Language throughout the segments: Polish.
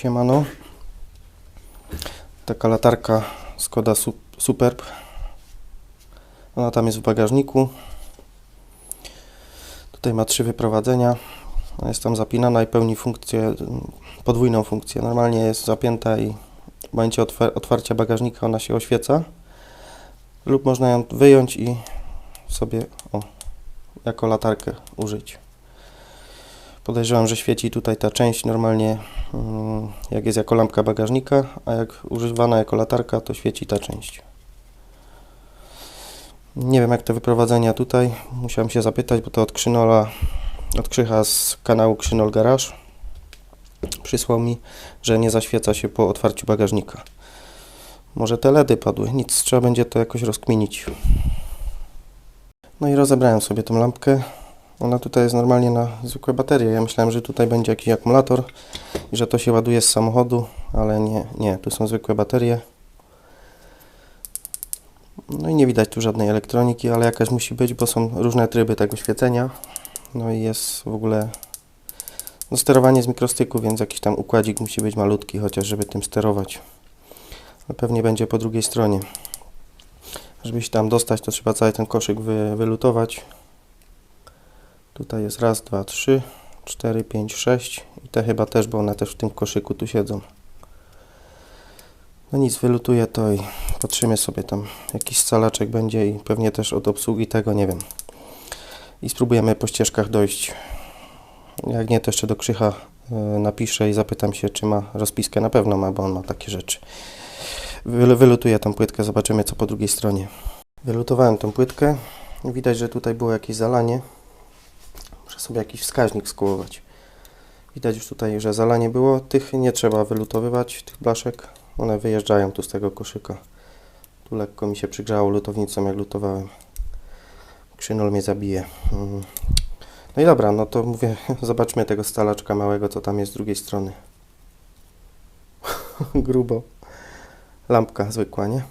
Siemano. Taka latarka Skoda Sup- Superb. Ona tam jest w bagażniku. Tutaj ma trzy wyprowadzenia. Jest tam zapinana i pełni funkcję, podwójną funkcję. Normalnie jest zapięta i w momencie otwa- otwarcia bagażnika ona się oświeca. Lub można ją wyjąć i sobie o, jako latarkę użyć. Podejrzewam, że świeci tutaj ta część normalnie, mm, jak jest jako lampka bagażnika, a jak używana jako latarka, to świeci ta część. Nie wiem jak te wyprowadzenia tutaj, musiałem się zapytać, bo to od Krzynola, od Krzycha z kanału Krzynol Garage przysłał mi, że nie zaświeca się po otwarciu bagażnika. Może te LEDy padły, nic, trzeba będzie to jakoś rozkminić. No i rozebrałem sobie tą lampkę. Ona tutaj jest normalnie na zwykłe baterie. Ja myślałem, że tutaj będzie jakiś akumulator i że to się ładuje z samochodu, ale nie, nie, tu są zwykłe baterie. No i nie widać tu żadnej elektroniki, ale jakaś musi być, bo są różne tryby tego świecenia. No i jest w ogóle no sterowanie z mikrostyku, więc jakiś tam układzik musi być malutki, chociaż żeby tym sterować. A pewnie będzie po drugiej stronie. Żeby się tam dostać, to trzeba cały ten koszyk wy, wylutować. Tutaj jest raz, dwa, trzy, cztery, pięć, sześć i te chyba też, bo one też w tym koszyku tu siedzą. No nic, wylutuję to i patrzymy sobie tam. Jakiś scalaczek będzie i pewnie też od obsługi tego, nie wiem. I spróbujemy po ścieżkach dojść. Jak nie, to jeszcze do Krzycha y, napiszę i zapytam się, czy ma rozpiskę. Na pewno ma, bo on ma takie rzeczy. Wyl- Wylutuję tą płytkę, zobaczymy co po drugiej stronie. Wylutowałem tą płytkę. Widać, że tutaj było jakieś zalanie. Sobie jakiś wskaźnik skołować. Widać już tutaj, że zalanie było. Tych nie trzeba wylutowywać, tych blaszek. One wyjeżdżają tu z tego koszyka. Tu lekko mi się przygrzało lutownicą, jak lutowałem. Krzynol mnie zabije. Mm. No i dobra, no to mówię, zobaczmy tego stalaczka małego, co tam jest z drugiej strony. Grubo. Lampka zwykła, nie?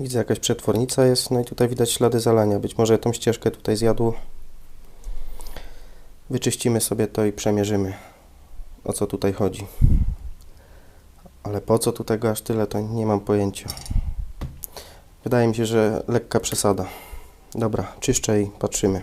Widzę jakaś przetwornica jest, no i tutaj widać ślady zalania. Być może tą ścieżkę tutaj zjadło. Wyczyścimy sobie to i przemierzymy, o co tutaj chodzi. Ale po co tu tego aż tyle, to nie mam pojęcia. Wydaje mi się, że lekka przesada. Dobra, czyszczę i patrzymy.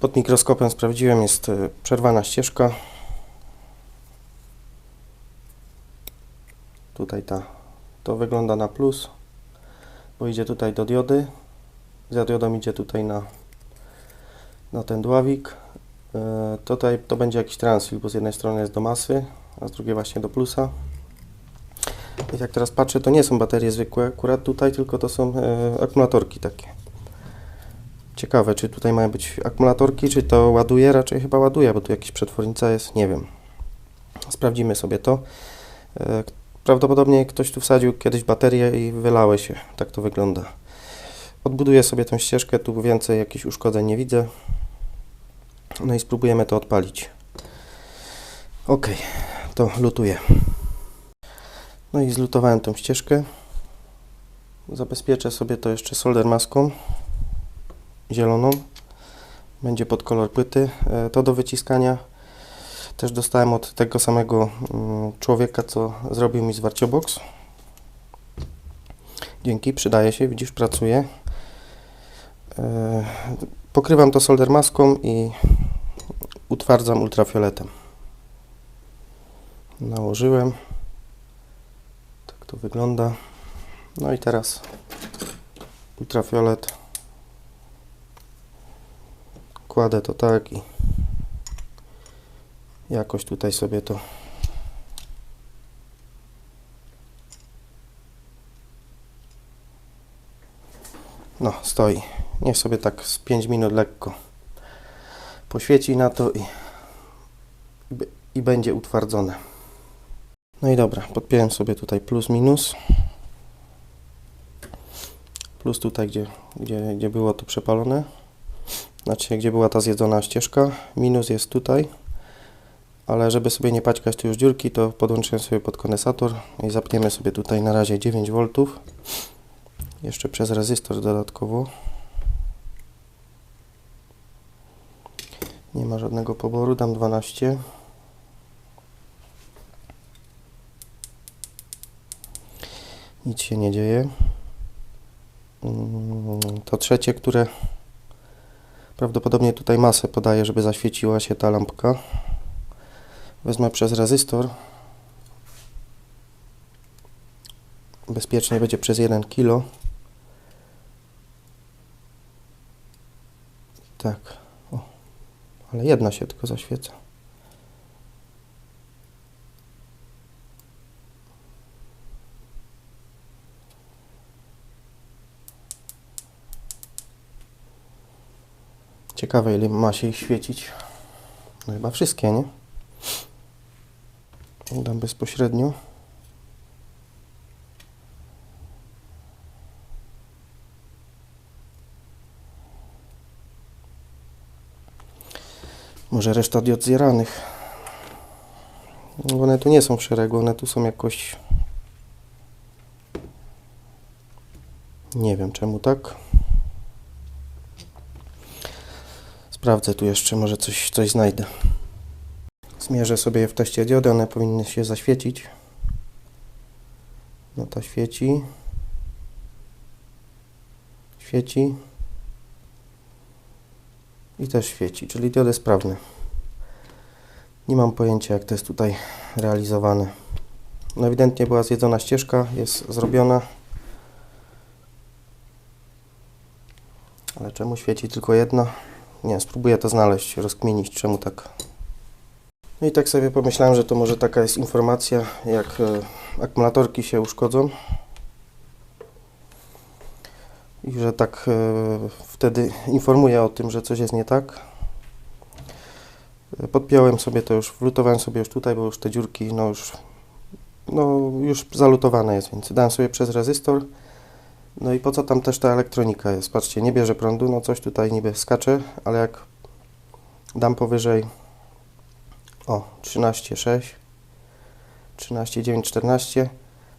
Pod mikroskopem sprawdziłem, jest e, przerwana ścieżka. Tutaj ta, to wygląda na plus, bo idzie tutaj do diody. Za diodą idzie tutaj na, na ten dławik. E, Tutaj to będzie jakiś transfil, bo z jednej strony jest do masy, a z drugiej właśnie do plusa. I jak teraz patrzę, to nie są baterie zwykłe akurat tutaj, tylko to są e, akumulatorki takie. Ciekawe, czy tutaj mają być akumulatorki, czy to ładuje? Raczej chyba ładuje, bo tu jakaś przetwornica jest, nie wiem. Sprawdzimy sobie to. E, Prawdopodobnie ktoś tu wsadził kiedyś baterię i wylały się. Tak to wygląda. Odbuduję sobie tą ścieżkę, tu więcej jakichś uszkodzeń nie widzę. No i spróbujemy to odpalić. Ok, to lutuję. No i zlutowałem tą ścieżkę. Zabezpieczę sobie to jeszcze solder maską zieloną. Będzie pod kolor płyty. E, To do wyciskania też dostałem od tego samego mm, człowieka, co zrobił mi zwarciobox. Dzięki, przydaje się, widzisz, pracuje. Pokrywam to solder maską i utwardzam ultrafioletem. Nałożyłem. Tak to wygląda. No i teraz ultrafiolet. Kładę to tak i jakoś tutaj sobie to no stoi. Niech sobie tak z 5 minut lekko poświeci na to i, i będzie utwardzone. No i dobra podpiąłem sobie tutaj plus minus. Plus tutaj gdzie, gdzie, gdzie było to przepalone znaczy gdzie była ta zjedzona ścieżka minus jest tutaj ale żeby sobie nie paćkać tu już dziurki, to podłączyłem sobie pod kondensator i zapniemy sobie tutaj na razie 9 V. Jeszcze przez rezystor dodatkowo. Nie ma żadnego poboru, dam 12. Nic się nie dzieje. Mm, To trzecie, które prawdopodobnie tutaj masę podaje, żeby zaświeciła się ta lampka. Wezmę przez rezystor. Bezpiecznie będzie przez 1 kg. Tak. O. Ale jedna się tylko zaświeca. Ciekawe ile ma się ich świecić. No chyba wszystkie, nie? Dam bezpośrednio. Może reszta diod zjeranych. One tu nie są w szeregu, one tu są jakoś... Nie wiem czemu tak. Sprawdzę tu jeszcze, może coś, coś znajdę. Zmierzę sobie w teście diody, one powinny się zaświecić. No to świeci. Świeci. I też świeci, czyli diody sprawne. Nie mam pojęcia jak to jest tutaj realizowane. No ewidentnie była zjedzona ścieżka, jest zrobiona. Ale czemu świeci tylko jedna? Nie, spróbuję to znaleźć, rozkminić czemu tak no i tak sobie pomyślałem, że to może taka jest informacja, jak e, akumulatorki się uszkodzą. I że tak e, wtedy informuję o tym, że coś jest nie tak. E, Podpiąłem sobie to już, wlutowałem sobie już tutaj, bo już te dziurki, no już, no już zalutowane jest, więc dałem sobie przez rezystor. No i po co tam też ta elektronika jest? Patrzcie, nie bierze prądu, no coś tutaj niby skacze, ale jak dam powyżej o, 13,6, 13,9, 14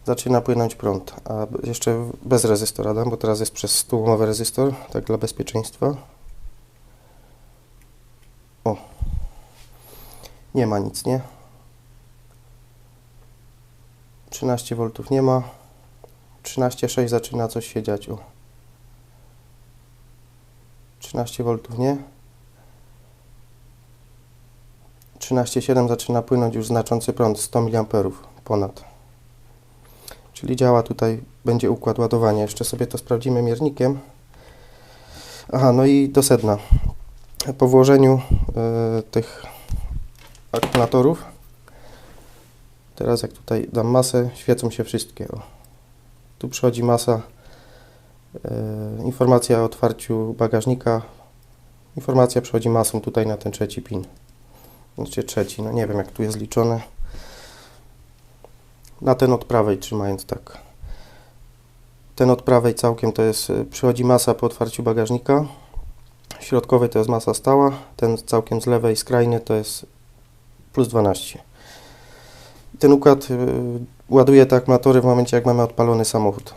zaczyna płynąć prąd, a jeszcze bez rezystora dam, bo teraz jest przez 100 ohmowy rezystor, tak dla bezpieczeństwa. O, nie ma nic, nie? 13 V nie ma, 13,6 zaczyna coś się dziać, o. 13 V nie? 13,7 zaczyna płynąć już znaczący prąd, 100 mA ponad. Czyli działa tutaj, będzie układ ładowania. Jeszcze sobie to sprawdzimy miernikiem. Aha, no i do sedna. Po włożeniu y, tych akumulatorów, teraz jak tutaj dam masę, świecą się wszystkie. O. Tu przychodzi masa, y, informacja o otwarciu bagażnika, informacja przychodzi masą tutaj na ten trzeci pin. Znaczy trzeci, no nie wiem jak tu jest liczone. Na ten od prawej trzymając tak. ten od prawej całkiem to jest, y, przychodzi masa po otwarciu bagażnika. Środkowy to jest masa stała, ten całkiem z lewej skrajny to jest plus 12. Ten układ y, ładuje te akumulatory w momencie jak mamy odpalony samochód,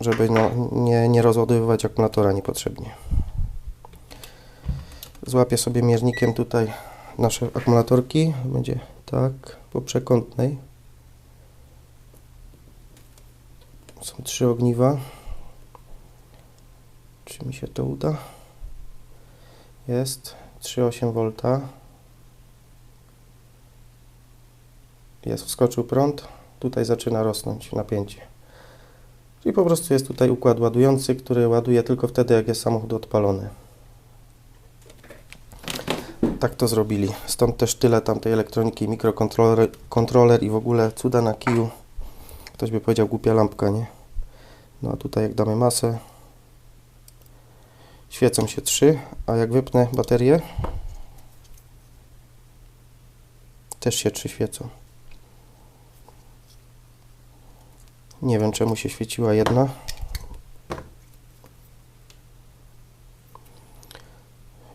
żeby no, nie, nie rozładowywać akumulatora niepotrzebnie. Złapię sobie miernikiem tutaj nasze akumulatorki, będzie tak po przekątnej. Są trzy ogniwa. Czy mi się to uda? Jest 3,8 V. Jest, wskoczył prąd. Tutaj zaczyna rosnąć napięcie. Czyli po prostu jest tutaj układ ładujący, który ładuje tylko wtedy, jak jest samochód odpalony. Tak to zrobili. Stąd też tyle tamtej elektroniki, mikrokontroler kontroler i w ogóle cuda na kiju. Ktoś by powiedział głupia lampka, nie? No a tutaj jak damy masę, świecą się trzy, a jak wypnę baterię, też się trzy świecą. Nie wiem czemu się świeciła jedna.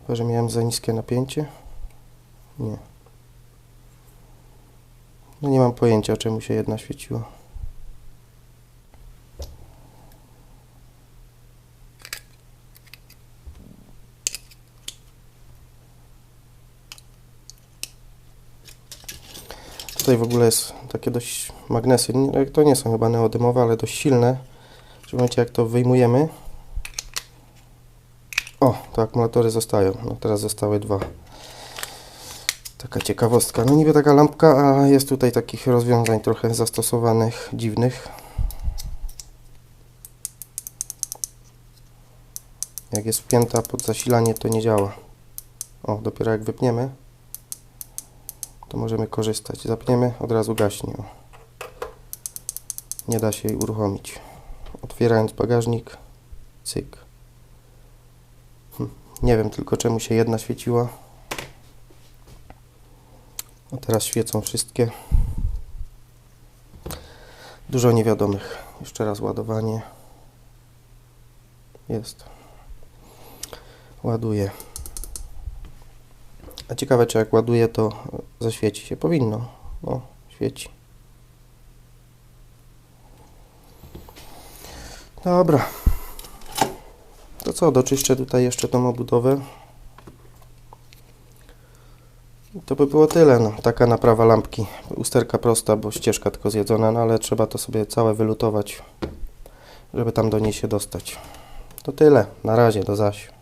Chyba, że miałem za niskie napięcie. Nie. No nie mam pojęcia czemu się jedna świeciła. Tutaj w ogóle jest takie dość magnesy. To nie są chyba neodymowe, ale dość silne. W momencie jak to wyjmujemy. O, te akumulatory zostają. No teraz zostały dwa. Taka ciekawostka. No niby taka lampka, a jest tutaj takich rozwiązań trochę zastosowanych, dziwnych. Jak jest wpięta pod zasilanie, to nie działa. O, dopiero jak wypniemy, to możemy korzystać. Zapniemy, od razu gaśnie. Nie da się jej uruchomić. Otwierając bagażnik, cyk. Hm. Nie wiem tylko czemu się jedna świeciła. A teraz świecą wszystkie. Dużo niewiadomych. Jeszcze raz ładowanie. Jest. Ładuje. A ciekawe, czy jak ładuje, to zaświeci się. Powinno. O, świeci. Dobra. To co, doczyszczę tutaj jeszcze tą obudowę. To by było tyle. No. Taka naprawa lampki. Usterka prosta, bo ścieżka tylko zjedzona, no ale trzeba to sobie całe wylutować, żeby tam do niej się dostać. To tyle. Na razie, do zaś.